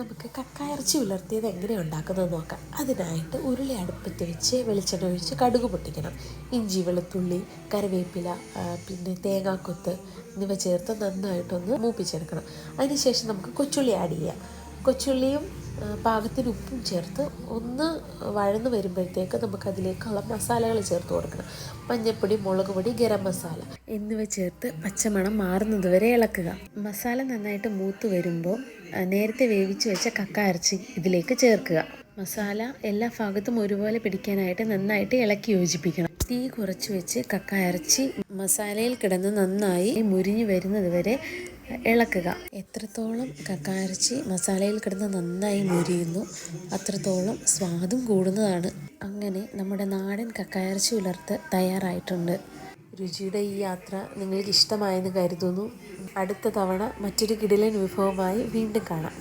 നമുക്ക് കക്കായിറച്ചി ഉലർത്തിയത് എങ്ങനെ ഉണ്ടാക്കുന്നത് നോക്കാം. അതിനായിട്ട് ഉരുളി അടുപ്പത്ത് വെച്ച് വെളിച്ചെണ്ണ ഒഴിച്ച് കടുക് പൊട്ടിക്കണം. ഇഞ്ചി വെളുത്തുള്ളി കറിവേപ്പില പിന്നെ തേങ്ങാക്കൊത്ത് എന്നിവ ചേർത്ത് നന്നായിട്ടൊന്ന് മൂപ്പിച്ചെടുക്കണം. അതിനുശേഷം നമുക്ക് കൊച്ചുള്ളി ആഡ് ചെയ്യാം. കൊച്ചുള്ളിയും പാകത്തിന് ഉപ്പും ചേർത്ത് ഒന്ന് വഴന്ന് വരുമ്പോഴത്തേക്ക് നമുക്ക് അതിലേക്കുള്ള മസാലകൾ ചേർത്ത് കൊടുക്കണം. മഞ്ഞൾപ്പൊടി മുളക് പൊടി ഗരം മസാല എന്നിവ ചേർത്ത് പച്ചമണം മാറുന്നത് വരെ ഇളക്കുക. മസാല നന്നായിട്ട് മൂത്ത് വരുമ്പോൾ നേരത്തെ വേവിച്ച് വെച്ച കക്ക അരച്ചി ഇതിലേക്ക് ചേർക്കുക. മസാല എല്ലാ ഭാഗത്തും ഒരുപോലെ പിടിക്കാനായിട്ട് നന്നായിട്ട് ഇളക്കി യോജിപ്പിക്കണം. തീ കുറച്ച് വെച്ച് കക്ക അരച്ചി മസാലയിൽ കിടന്ന് നന്നായി മുരിഞ്ഞു വരുന്നത് വരെ ഇളക്കുക. എത്രത്തോളം കക്ക അരച്ചി മസാലയിൽ കിടന്ന് നന്നായി മുരിയുന്നു അത്രത്തോളം സ്വാദും കൂടുന്നതാണ്. അങ്ങനെ നമ്മുടെ നാടൻ കക്ക കക്കായരച്ചി ഉലർത്ത് തയ്യാറായിട്ടുണ്ട്. രുചിയുടെ ഈ യാത്ര നിങ്ങൾക്ക് ഇഷ്ടമായെന്ന് കരുതുന്നു. അടുത്ത തവണ മറ്റൊരു കിടിലൻ വിഭവമായി വീണ്ടും കാണാം.